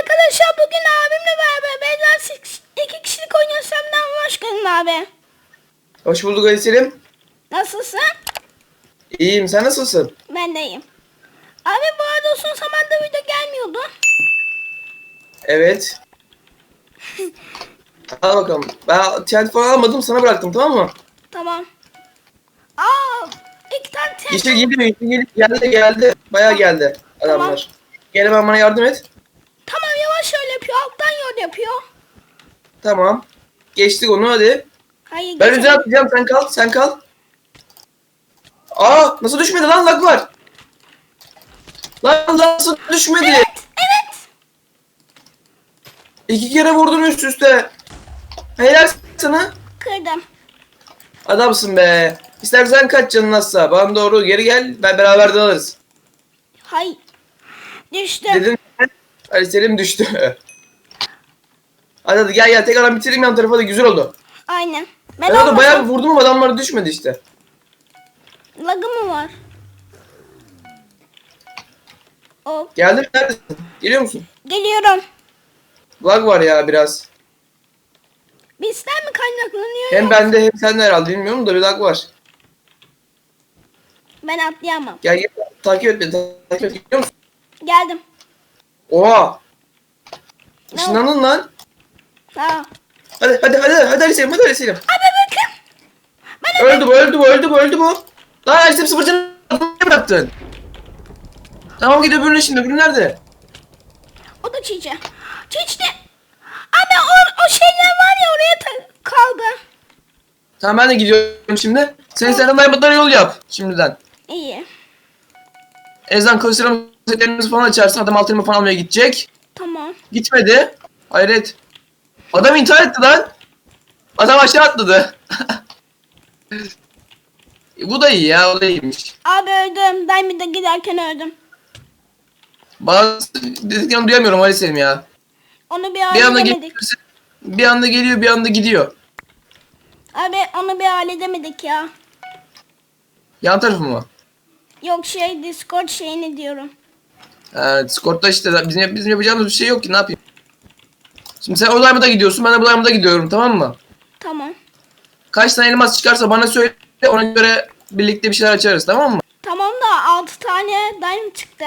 arkadaşlar bugün abimle beraber beyler iki kişilik oynuyoruz. Senden hoş geldin abi. Hoş bulduk Ali Selim. Nasılsın? İyiyim sen nasılsın? Ben de iyiyim. Abi bu arada uzun zamanda video gelmiyordu. Evet. Al bakalım. Ben TNT falan almadım sana bıraktım tamam mı? Tamam. Aa, iki tane tek. Yeşil geliyor yeşil geliyor. Geldi geldi. Bayağı geldi adamlar. Tamam. Gel hemen bana yardım et. Tamam yavaş öyle yapıyor. Alttan yol yapıyor. Tamam. Geçtik onu hadi. Hayır Ben önce atlayacağım sen kal sen kal. Aa nasıl düşmedi lan lag var. Lan nasıl düşmedi? Evet, evet. İki kere vurdun üst üste. Helal sana. Kırdım. Adamsın be. İstersen kaç canın azsa. Bana doğru geri gel. Ben beraber de alırız. Hayır. Düştüm. Dedin. Ali Selim düştü. hadi hadi gel gel tekrardan bitireyim yan tarafa da güzel oldu. Aynen. Ben Ben orada olmasam bayağı bir vurdum ama adamlar düşmedi işte. lagı mı var? Hop. Geldin mi? neredesin? Geliyor musun? Geliyorum. Lag var ya biraz. Bizden mi kaynaklanıyor? Hem bende hem sende herhalde bilmiyorum da bir lag var. Ben atlayamam. Gel gel takip et beni takip et. Geliyor musun? Geldim. Oha. Ne Işınlandın lan. Ol. Hadi hadi hadi hadi Ali Selim hadi Ali Selim. Abi bakın. Ben Öldü bu öldü bu öldü bu öldü bu. Lan Ali Selim sıfır canı bıraktın? Tamam git öbürüne şimdi öbürü nerede? o da çiğce. Çiğçti. Abi o, o şeyler var ya oraya kaldı. Tamam ben de gidiyorum şimdi. Senin sen diamondlara yol yap şimdiden. İyi. Ezan kılıçlarımız setlerimizi falan açarsın. Adam altın elma falan almaya gidecek. Tamam. Gitmedi. Hayret. Adam intihar etti lan. Adam aşağı atladı. Bu da iyi ya, o da iyiymiş. Abi öldüm. Diamond'a giderken öldüm. Bazı dediklerini duyamıyorum Ali Selim ya. Onu bir Bir anda halledemedik. geliyor, bir anda geliyor, bir anda gidiyor. Abi onu bir halledemedik ya. Yan tarafı mı? Yok şey Discord şeyini diyorum. Ee, Discord'da işte bizim, bizim yapacağımız bir şey yok ki ne yapayım. Şimdi sen o diamond'a gidiyorsun, ben de bu diamond'a gidiyorum tamam mı? Tamam. Kaç tane elmas çıkarsa bana söyle, ona göre birlikte bir şeyler açarız tamam mı? Tamam da 6 tane diamond çıktı.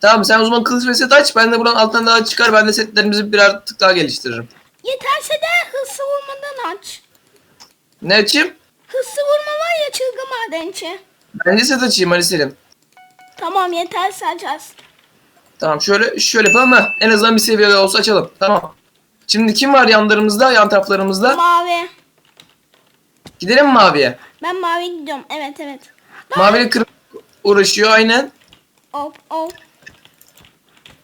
Tamam sen o zaman kılıç ve set aç, ben de buradan alttan daha çıkar, ben de setlerimizi birer tık daha geliştiririm. Yeterse de hızlı vurmadan aç. Ne açayım? Hızlı vurma var ya çılgın madenci. Bence set açayım Ali Selim. Tamam yeterse açacağız. Tamam şöyle şöyle yapalım da en azından bir seviyede olsa açalım. Tamam. Şimdi kim var yanlarımızda, yan taraflarımızda? Mavi. Gidelim mi maviye? Ben mavi gidiyorum. Evet evet. Maviyle kırmızı uğraşıyor aynen. Hop hop.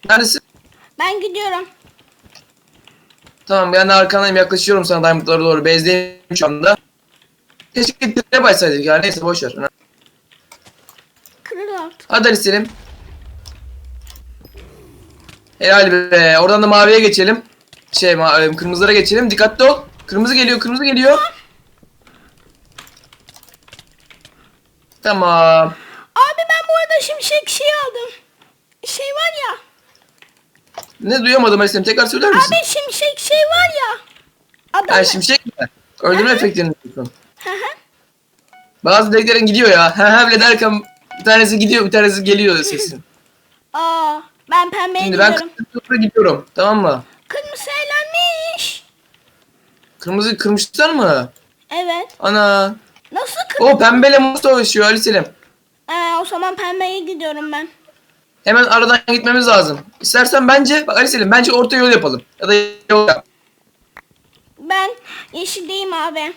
Neredesin? Ben gidiyorum. Tamam ben de arkandayım yaklaşıyorum sana diamondlara doğru. Bezdeyim şu anda. Keşke tire başlasaydık ya neyse boş ver. Kırıl alt. Hadi Selim. Helal be. Oradan da maviye geçelim. Şey ma- kırmızılara geçelim. Dikkatli ol. Kırmızı geliyor, kırmızı geliyor. Tamam. Abi ben bu arada şimşek şey aldım. Şey var ya. Ne duyamadım Selim. Tekrar söyler misin? Abi şimşek şey var ya. Adam. Ha şimşek mi? Öldürme efektlerini diyorsun. Bazı dediklerin gidiyor ya. Ha ha bile derken bir tanesi gidiyor bir tanesi geliyor sesin. Aa, ben pembeye Şimdi ben gidiyorum. kırmızı gidiyorum. Tamam mı? Kırmızı eğlenmiş. Kırmızı kırmışlar mı? Evet. Ana. Nasıl kır? O pembeyle mor savaşıyor Ali Selim. Ee, o zaman pembeye gidiyorum ben. Hemen aradan gitmemiz lazım. İstersen bence bak Ali Selim bence orta yol yapalım. Ya da yol yap. Ben yeşildeyim abi.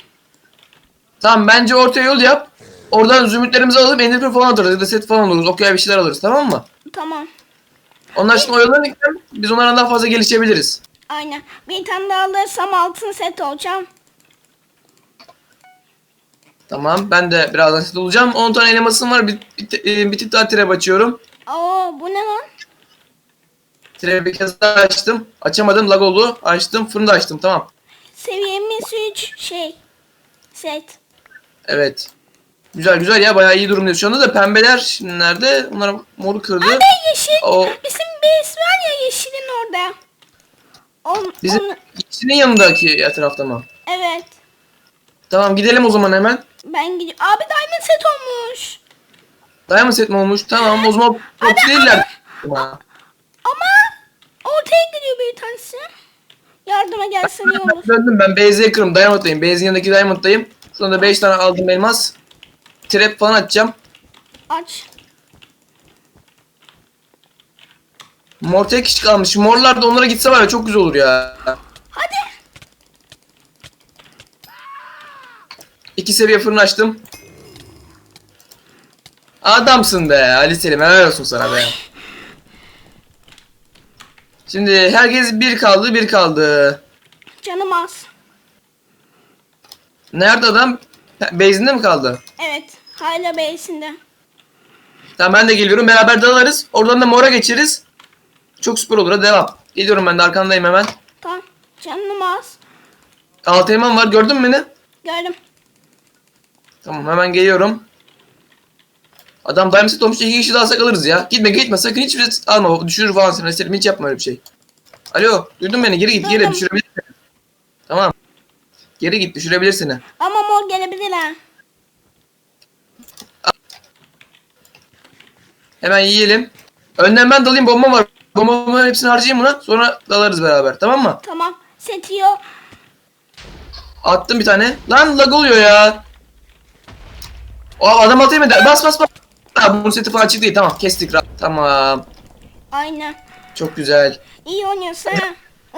Tamam bence orta yol yap. Oradan zümrütlerimizi alıp enderpearl falan alırız ya da set falan alırız. Okey bir şeyler alırız tamam mı? Tamam. Onlar şimdi gidelim. Biz onlardan daha fazla gelişebiliriz. Aynen. Bir tane daha alırsam altın set olacağım. Tamam ben de birazdan set olacağım. 10 tane elmasım var. Bir, bir, e, bir tık daha trap açıyorum. Oo, bu ne lan? Trap bir kez daha açtım. Açamadım lag oldu. Açtım fırını da açtım tamam. Seviyemiz 3 şey. Set. Evet. Güzel güzel ya bayağı iyi durumdayız şu anda da pembeler şimdi nerede? Onlar moru kırdı. Abi yeşil. O Bizim base var ya yeşilin orada. On, Bizim onu- ikisinin yanındaki etrafta mı? evet. Tamam gidelim o zaman hemen. Ben gidiyorum. Abi diamond set olmuş. Diamond set mi olmuş? Tamam o zaman çok değiller. Ama Ama ortaya gidiyor bir tanesi. Yardıma gelsen iyi olur. Ben döndüm ben base'e kırım Diamond'dayım. Base'in yanındaki Diamond'dayım. Şu anda 5 tane aldım elmas. Trap falan atacağım. Aç. Mor tek kişi kalmış. Morlar da onlara gitse var ya çok güzel olur ya. Hadi. İki seviye fırın açtım. Adamsın be Ali Selim helal olsun sana be. Şimdi herkes bir kaldı bir kaldı. Canım az. Nerede adam? Base'inde mi kaldı? Evet. Hala B'sinde. Tamam ben de geliyorum beraber dalarız. Oradan da mora geçeriz. Çok süper olur hadi devam. Geliyorum ben de arkandayım hemen. Tamam. Canım az. Altı elman var gördün mü beni? Gördüm. Tamam hemen geliyorum. Adam diamond olmuş iki kişi daha alsak alırız ya. Gitme gitme sakın hiç risk alma. Düşürür falan seni. Selim hiç yapma öyle bir şey. Alo duydun beni geri git geri Duydum. düşürebilir seni. Tamam. Geri git düşürebilir seni. Ama mor gelebilir ha. Hemen yiyelim. Önden ben dalayım bomba var. Bombamın hepsini harcayayım buna. Sonra dalarız beraber tamam mı? Tamam. Setiyor. Attım bir tane. Lan lag oluyor ya. O adam atayım mı? Bas bas bas. Ha, bunun seti falan açık değil. Tamam kestik. Tamam. Aynen. Çok güzel. İyi oynuyorsun ha.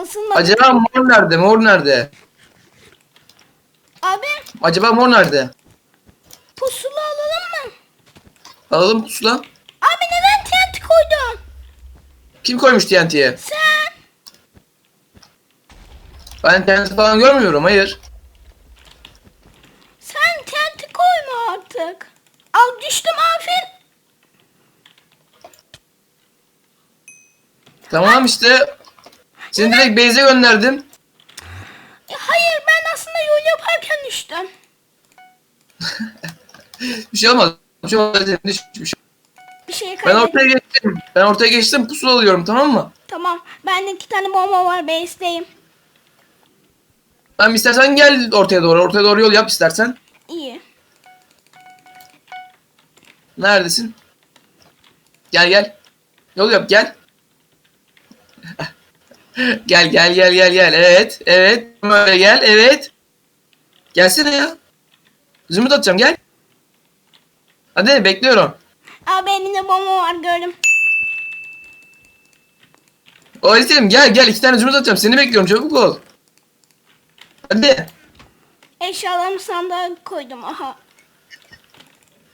Isınma. Acaba mor nerede? Mor nerede? Abi Acaba mor nerede? pusula alalım mı? Alalım pusula. Abi neden TNT koydun? Kim koymuş TNT'ye? Sen. Ben TNT falan görmüyorum. Hayır. Sen TNT koyma artık. Al düştüm aferin. Tamam işte. Seni direkt base'e gönderdim. Hayır ben aslında yol yaparken düştüm. Bir şey olmaz. Bir şey olmaz. Bir şey Ben ortaya geçtim. Ben ortaya geçtim. Pusula alıyorum tamam mı? Tamam. Bende iki tane bomba var base'deyim. Tamam istersen gel ortaya doğru. Ortaya doğru yol yap istersen. İyi. Neredesin? Gel gel. Yol yap gel. gel gel gel gel gel. Evet evet. Böyle gel evet. Gelsene ya. Zümrüt atacağım gel. Hadi bekliyorum. Abi elinde bomba var gördüm. O istedim gel gel iki tane zümrüt atacağım. Seni bekliyorum çabuk ol. Hadi. Eşyalarımı sandığa koydum. Aha.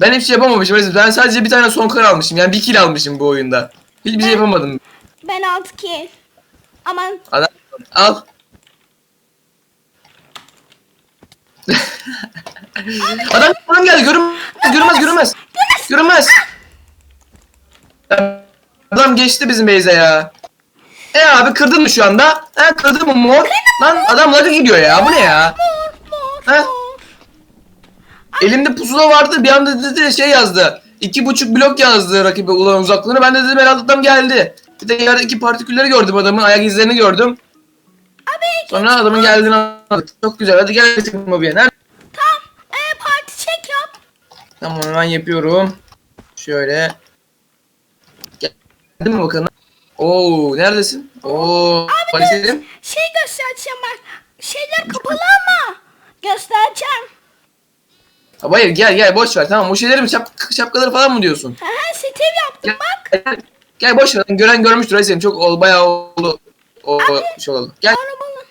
Ben hiçbir şey yapamamışım. Aziz. Ben sadece bir tane son kar almışım. Yani bir kill almışım bu oyunda. Hiçbir şey yapamadım. Ben 6 kill. Aman Adam al. adam adam geldi görünmez görünmez görünmez. Adam geçti bizim Beyze ya. E abi kırdın mı şu anda? He kırdın mı mor? Lan adam lag'a gidiyor ya bu ne ya? mor. Elimde pusula vardı bir anda dedi şey yazdı. İki buçuk blok yazdı rakibe ulan uzaklığını. Ben de dedim herhalde adam geldi. Bir de yerde iki partikülleri gördüm adamın ayak izlerini gördüm. Abi Sonra adamın geldiğini anladık. Çok güzel. Hadi gel bakalım mobiye. Nerede? tam e, parti çek yap. Tamam hemen yapıyorum. Şöyle. Geldin mi bakalım? Oo neredesin? Oo. Abi dur, şey göstereceğim ben. Şeyler kapalı ama. Göstereceğim. Ha, Hayır gel gel boş ver. Tamam o şeyleri mi şap şapkaları falan mı diyorsun? Set ev yaptım bak. gel, gel boş ver. Gören görmüştür Valiselim. Çok ol, bayağı oldu. O şey oldu. Gel. Arabalı.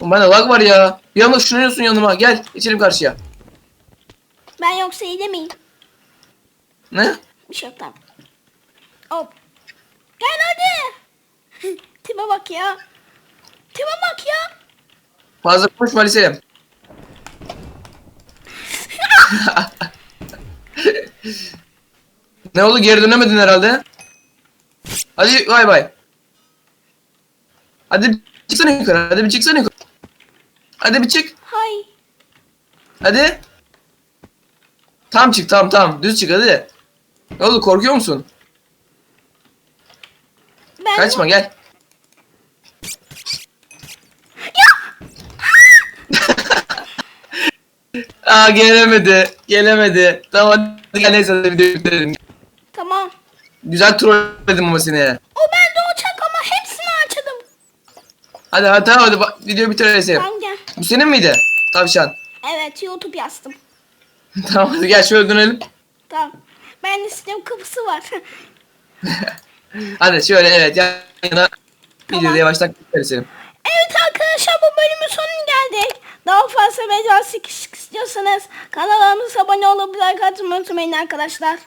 Oğlum Bende lag var ya. Bir anda şunluyorsun yanıma. Gel. Geçelim karşıya. Ben yoksa iyi demeyeyim. Ne? Bir şey yok tamam. Hop. Gel hadi. Tipe bak ya. Tipe bak ya. Fazla konuşma Valiselim. ne oldu geri dönemedin herhalde? Hadi bay bay. Hadi bir çıksana yukarı. Hadi bir çıksana yukarı. Hadi bir çık. Hay. Hadi. Tam çık tam tam. Düz çık hadi. Ne oldu korkuyor musun? ben... Kaçma gel. Aa gelemedi. Gelemedi. Tamam hadi gel neyse hadi videoyu. Tamam. Güzel trolledim ama seni. O bende uçak ama hepsini açtım. Hadi hadi tamam hadi bak, videoyu bitirelim. Tamam gel. Bu senin miydi? Tavşan. Evet YouTube yazdım. tamam hadi gel şöyle dönelim. Tamam. Ben de Steam kapısı var. Hadi şöyle evet yan yana Tamam. videoda yavaştan bitirelim. evet arkadaşlar bu bölümün sonuna geldik. Daha fazla videosu istiyorsanız kanalımıza abone olup like atmayı unutmayın arkadaşlar.